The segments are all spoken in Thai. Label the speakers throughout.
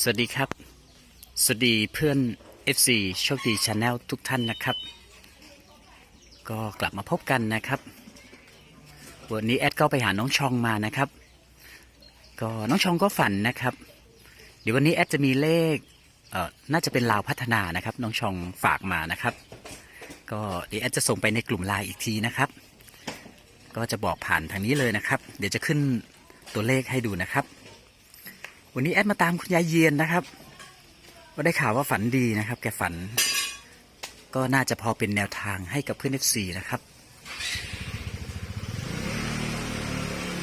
Speaker 1: สวัสดีครับ สวัสดีเพื่อน FC โชคดีชาแนลทุกท่านนะครับ ก็กลับมาพบกันนะครับ วันนี้แอดก็ไปหาน้องชองมานะครับ ก็น้องชองก็ฝันนะครับ เดี๋ยววันนี้แอดจะมีเลขเอ่อน่าจะเป็นลาวพัฒนานะครับ น้องชองฝากมานะครับ ก็เดี๋ยวแอดจะส่งไปในกลุ่มไลน์อีกทีนะครับ ก็จะบอกผ่านทางนี้เลยนะครับ เดี๋ยวจะขึ้นตัวเลขให้ดูนะครับ วันนี้แอดมาตามคุณยายเยียนนะครับก็ได้ข่าวว่าฝันดีนะครับ แกฝัน ก็น่าจะพอเป็นแนวทางให้กับเพื่อน FC นะครับ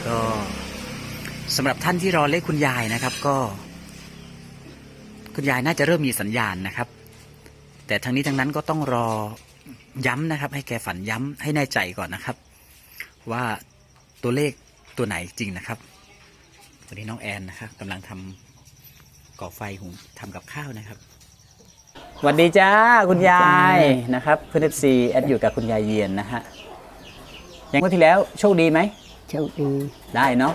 Speaker 1: ก็สำหรับท่านที่รอเลขคุณยายนะครับ ก็ คุณยายน่าจะเริ่มมีสัญญาณนะครับ แต่ทั้งนี้ทั้งนั้นก็ต้องรอย้ำนะครับ ให้แกฝันย้ำให้แน่ใจก่อนนะครับ ว่าตัวเลขตัวไหนจริงนะครับ วันนี้น้องแอนนะครับกำลังทำก่อไฟหุงทำกับข้าวนะครับสวัสดีจ้าคุณยายนะครับเพื่อนเอฟซีแอดอยู่กับคุณยายเยียนนะฮะอย่างเมื่อที่แล้วโชคดีไหม
Speaker 2: โชคดี
Speaker 1: ได้เนาะ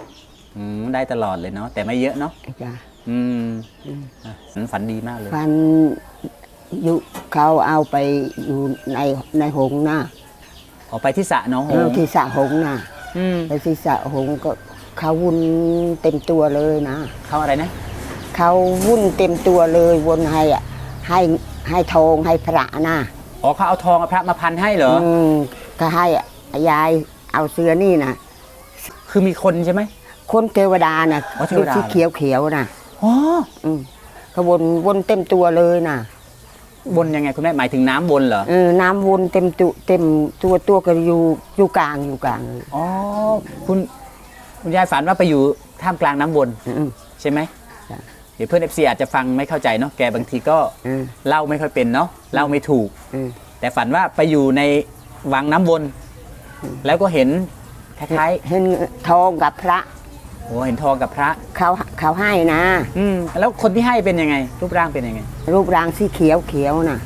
Speaker 1: อืมได้ตลอดเลยเนาะแต่ไม่เยอะเนาะ
Speaker 2: จ้ะ
Speaker 1: อืม
Speaker 2: อืม
Speaker 1: อะฝันฝันดีมากเลย
Speaker 2: ฟันอยู่เขาเอาไปอยู่ในในหงส์นะ
Speaker 1: ออกไปที่สระน้องโห
Speaker 2: เอองที่สระหงส์นะ
Speaker 1: อืม
Speaker 2: ไปที่สระหงส์ก็ เขาวุ่นเต็มตัวเลยนะ
Speaker 1: เขาอะไรนะ
Speaker 2: เขาวุ่นเต็มตัวเลยวนให้อะให้ให้ทองให้พระนะ
Speaker 1: อ๋อเขาเอาทองกับพระมาพันให้เหรอ
Speaker 2: อืมก็ให้อะยายเอาเสื้อนี่นะ
Speaker 1: คือมีคนใช่ไหม
Speaker 2: คนเทวดานะ
Speaker 1: อ๋อเทวดา
Speaker 2: ที่เขียวเขียวๆนะ
Speaker 1: อ๋อ
Speaker 2: อืมเขาวนวนเต็มตัวเลยนะ
Speaker 1: บนยังไงคุณแม่หมายถึงน้ำบนเหรอ
Speaker 2: เออน้ำวนเต็มตุเต็มตัวตัวก็อยู่อยู่กลางอยู่กลางเลย
Speaker 1: อ๋อคุณ คุณยายฝันว่าไปอยู่ท่ามกลางน้ำวน
Speaker 2: อืม
Speaker 1: ใช่ไหม
Speaker 2: จ้ะ
Speaker 1: เดี๋ยวเพื่อนเอฟซีอาจจะฟังไม่เข้าใจเนาะแกบางทีก็
Speaker 2: อืม
Speaker 1: เล่าไม่ค่อยเป็นเนาะเล่าไม่ถูก
Speaker 2: อืม
Speaker 1: แต่ฝันว่าไปอยู่ในวังน้ำวน แล้วก็เห็นคล้าย
Speaker 2: เห็นทองกับพระ
Speaker 1: ๆโอ้เห็นทองกับพระ
Speaker 2: เขาเขาให้นะ
Speaker 1: อืมแล้วคนที่ให้เป็นยังไง รูปร่างเป็นยังไง
Speaker 2: รูปร่างสีเขียวเขียวนะ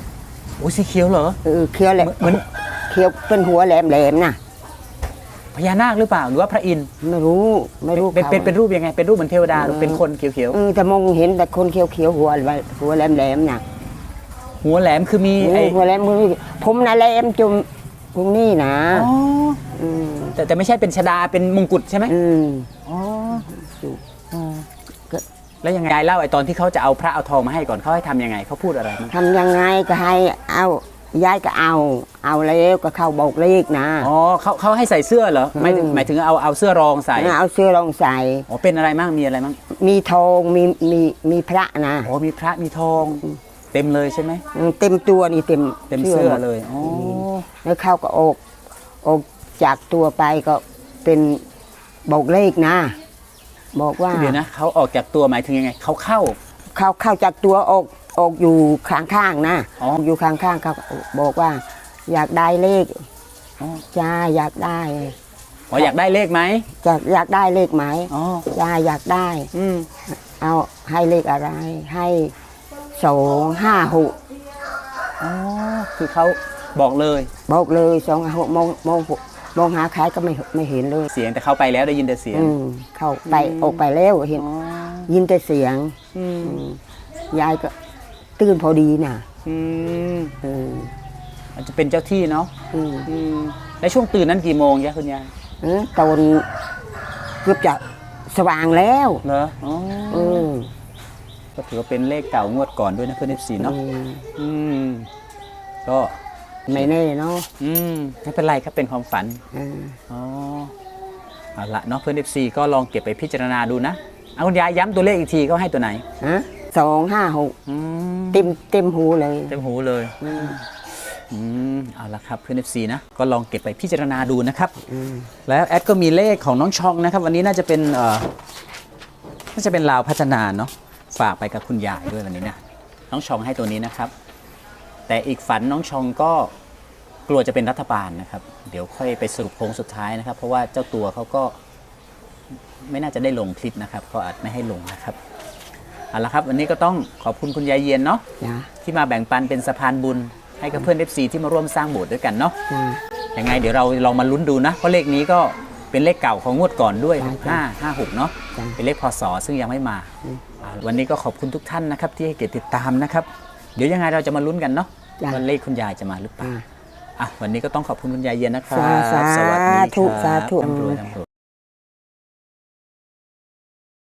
Speaker 1: โอ้สีเขียวเหรอ
Speaker 2: เออเขียวแหลม
Speaker 1: เหมือน
Speaker 2: เขียวเป็นหัวแหลมแหลมๆนะ
Speaker 1: พญานาคหรือเปล่าหรือว่าพระอินทร์
Speaker 2: ไม่รู้ไม่รู้
Speaker 1: เป็น
Speaker 2: ขา
Speaker 1: เป็นเป็นรูปยังไงเป็นรูปเหมือนเทวดาหรือเป็นคนเขียว
Speaker 2: เออแต่มองเห็นแต่คนเขียวเขียวๆหัวหัวแหลมแหลมๆนะ
Speaker 1: ๆหัวแหลมคือมี
Speaker 2: โอ้
Speaker 1: ไอ้
Speaker 2: หัวแหลมมือผมน่ะแหลมจุมตรงนี้นะ
Speaker 1: อ๋อ
Speaker 2: อืม
Speaker 1: แต่แต่ไม่ใช่เป็นชดาเป็นมงกุฎใช่ไหม
Speaker 2: อืม
Speaker 1: อ๋อ
Speaker 2: อยู่
Speaker 1: ก็แล้วยังไงยายเล่าไอ้ตอนที่เขาจะเอาพระเอาทองมาให้ก่อนเขาให้ทำยังไงเขาพูดอะไรมั้ง
Speaker 2: ทำยังไงก็ให้เอา ยายก็เอา เอาแล้วก็เข้าบอกเลขนะ
Speaker 1: อ๋อเขาเขาให้ใส่เสื้อเหรอหมายถึง
Speaker 2: อืม
Speaker 1: หมายถึงเอาเอาเสื้อรองใส่
Speaker 2: เอาเสื้อรองใส่
Speaker 1: อ๋อเป็นอะไรมั่งมีอะไรมั่ง
Speaker 2: มีทองมีมีมีพระนะ
Speaker 1: อ๋อมีพระมีทองเต็มเลยใช่ไหม
Speaker 2: อืมเต็มตัวนี่เต็ม
Speaker 1: เต็มเสื้อ
Speaker 2: หด
Speaker 1: เลยอ๋อ
Speaker 2: แล้วเข้าก็ออกออกจากตัวไปก็เป็นบอกเลขนะ บอกว่า
Speaker 1: เดี๋ยวนะเขาออกจากตัวหมายถึงยังไงเขาเข้า
Speaker 2: เขาเข้าจากตัวออก ออกอยู่ข้างๆนะ
Speaker 1: อ๋อ
Speaker 2: อยู่ข้างๆเขาก็บอกว่า อยากได้เลข
Speaker 1: อ๋อ
Speaker 2: จ้าอยากได้
Speaker 1: อ๋ออยากได้เลขไหม
Speaker 2: จะอยากได้เลขไหม
Speaker 1: อ๋อ
Speaker 2: จ้าอยากได้
Speaker 1: อืม
Speaker 2: เอาให้เลขอะไร ให้สองห้าหก
Speaker 1: อ๋อคือเขาบอกเลย
Speaker 2: บอกเลยสองห้าหกมองมองมองหาใครก็ไม่ไม่เห็นเลย
Speaker 1: เสียงแต่เขาไปแล้วได้ยินแต่เสียง
Speaker 2: อืมเข้าไป
Speaker 1: อืม
Speaker 2: ออกไปแล้วเห็น
Speaker 1: อ๋อ
Speaker 2: ยินแต่เสียง
Speaker 1: อืม
Speaker 2: อืมยายก็ ตื่นพอดีน่ะ
Speaker 1: อืม
Speaker 2: เออ
Speaker 1: อาจจะเป็นเจ้าที่เนาะ
Speaker 2: อืม
Speaker 1: อืมแล้วช่วงตื่นนั้นกี่โมงยะคุณยาย
Speaker 2: เออตอนเกือบจะสว่างแล้ว
Speaker 1: เหรออ๋อ
Speaker 2: เออ
Speaker 1: ก็ถือว่าเป็นเลขเก่างวดก่อนด้วยนะเพื่อนเอฟซีเนาะ
Speaker 2: อืม
Speaker 1: อืมก็
Speaker 2: ไม่แน่เนาะ
Speaker 1: อืมไม่เป็นไรครับเป็นความฝัน
Speaker 2: เออ
Speaker 1: อ๋อเอาละเนาะเพื่อนเอฟซีก็ลองเก็บไปพิจารณาดูนะเอาคุณยายย้ำตัวเลขอีกทีก็ให้ตัวไหน
Speaker 2: ฮะ สองห้าหก
Speaker 1: อืม
Speaker 2: เต็มเต็มหูเลย
Speaker 1: เต็มหูเลย
Speaker 2: อืม
Speaker 1: อืมเอาละครับเพื่อนเอฟซีนะ ก็ลองเก็บไปพิจารณาดูนะครับ
Speaker 2: อืม
Speaker 1: แล้วแอดก็มีเลขของน้องชองนะครับ วันนี้น่าจะเป็นเอ่อน่าจะเป็นลาวพัฒนาเนาะฝากไปกับคุณยายด้วยวันนี้นะน้องชองให้ตัวนี้นะครับ แต่อีกฝันน้องชองก็กลัวจะเป็นรัฐบาลนะครับ เดี๋ยวค่อยไปสรุปโค้งสุดท้ายนะครับ เพราะว่าเจ้าตัวเขาก็ไม่น่าจะได้ลงคลิปนะครับ ก็อาจไม่ให้ลงนะครับ เอาละครับวันนี้ก็ต้องขอบคุณคุณยายเย็นเนาะ
Speaker 2: จ้า
Speaker 1: ที่มาแบ่งปันเป็นสะพานบุญ ให้กับเพื่อน FC ที่มาร่วมสร้างโบสถ์ด้วยกันเนาะ
Speaker 2: จ้า
Speaker 1: ยังไงเดี๋ยวเราลองมาลุ้นดูนะเพราะเลขนี้ก็เป็นเลขเก่าของงวดก่อนด้วย
Speaker 2: ใช่
Speaker 1: 5 5 6 เนาะ
Speaker 2: จ้ะ
Speaker 1: เป็นเลขพศซึ่งยังไม่มา
Speaker 2: อืม
Speaker 1: เอาวันนี้ก็ขอบคุณทุกท่านนะครับที่ให้เกียรติติดตามนะครับ เดี๋ยวยังไงเราจะมาลุ้นกันเนาะ
Speaker 2: จ้ะ
Speaker 1: ว่าเลขคุณยายจะมาหรือเปล่า
Speaker 2: อ่า
Speaker 1: อะวันนี้ก็ต้องขอบคุณคุณยายเย็นนะครับ
Speaker 2: สา
Speaker 1: สวัสดี
Speaker 2: ธุ
Speaker 1: ครับ
Speaker 2: สาธุ
Speaker 1: ร่ำรวยร่ำรวย